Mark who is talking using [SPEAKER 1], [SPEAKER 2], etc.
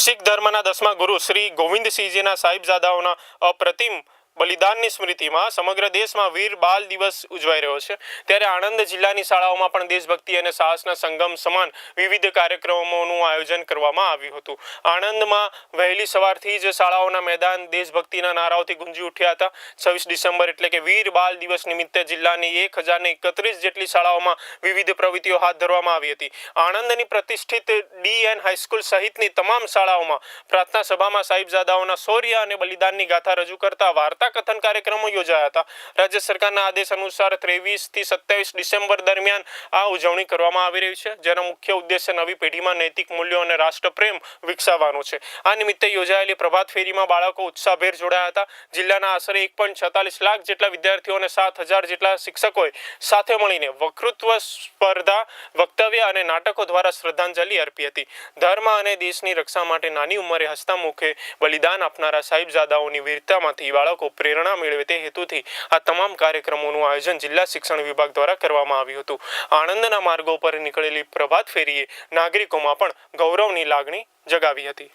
[SPEAKER 1] શીખ ધર્મના દસમા ગુરુ શ્રી ગોવિંદસિંહજીના સાહિબજાદાઓના અપ્રતિમ બલિદાનની સ્મૃતિમાં સમગ્ર દેશમાં વીર બાલ દિવસ ઉજવાઈ રહ્યો છે. ત્યારે આણંદ જિલ્લાની શાળાઓમાં પણ દેશભક્તિ અને સાહસના સંગમ સમાન વિવિધ કાર્યક્રમોનું આયોજન કરવામાં આવ્યું હતું. આણંદમાં વહેલી સવારથી જ શાળાઓના મેદાન દેશભક્તિના નારાઓથી ગુંજી ઉઠ્યા હતા. છવ્વીસ ડિસેમ્બર એટલે કે વીર બાલ દિવસ નિમિત્તે જિલ્લાની એક હજારને એકત્રીસ જેટલી શાળાઓમાં વિવિધ પ્રવૃત્તિઓ હાથ ધરવામાં આવી હતી. આણંદની પ્રતિષ્ઠિત ડી એન હાઈસ્કૂલ સહિતની તમામ શાળાઓમાં પ્રાર્થના સભામાં સાહિબજાદાઓના શૌર્ય અને બલિદાનની ગાથા રજૂ કરતા વાર્તા કથન કાર્યક્રમો યોજાયા હતા. રાજ્ય સરકારના આદેશ અનુસાર ત્રેવીસથી સત્યાવીસ ડિસેમ્બર દરમિયાન આ ઉજવણી કરવામાં આવી રહી છે, જેનો મુખ્ય ઉદ્દેશ્ય નવી પેઢીમાં નૈતિક મૂલ્યો અને રાષ્ટ્રપ્રેમ વિકસાવવાનો છે. આ નિમિત્તે યોજાયેલી પ્રભાત ફેરીમાં બાળકો ઉત્સાહભેર જોડાયા હતા. જિલ્લાના આશરે એક પોઈન્ટ છતાલીસ લાખ જેટલા વિદ્યાર્થીઓ અને સાત હજાર જેટલા શિક્ષકોએ સાથે મળીને વક્તૃત્વ સ્પર્ધા, વક્તવ્ય અને નાટકો દ્વારા શ્રદ્ધાંજલિ અર્પી હતી. ધર્મ અને દેશની રક્ષા માટે નાની ઉંમરે હસતા મુખે બલિદાન આપનારા સાહિબજાદાઓની વીરતામાંથી બાળકો પ્રેરણા મેળવે તે હેતુથી આ તમામ કાર્યક્રમોનું આયોજન જિલ્લા શિક્ષણ વિભાગ દ્વારા કરવામાં આવ્યું હતું. આણંદના માર્ગો પર નીકળેલી પ્રભાત ફેરીએ નાગરિકોમાં પણ ગૌરવની લાગણી જગાવી હતી.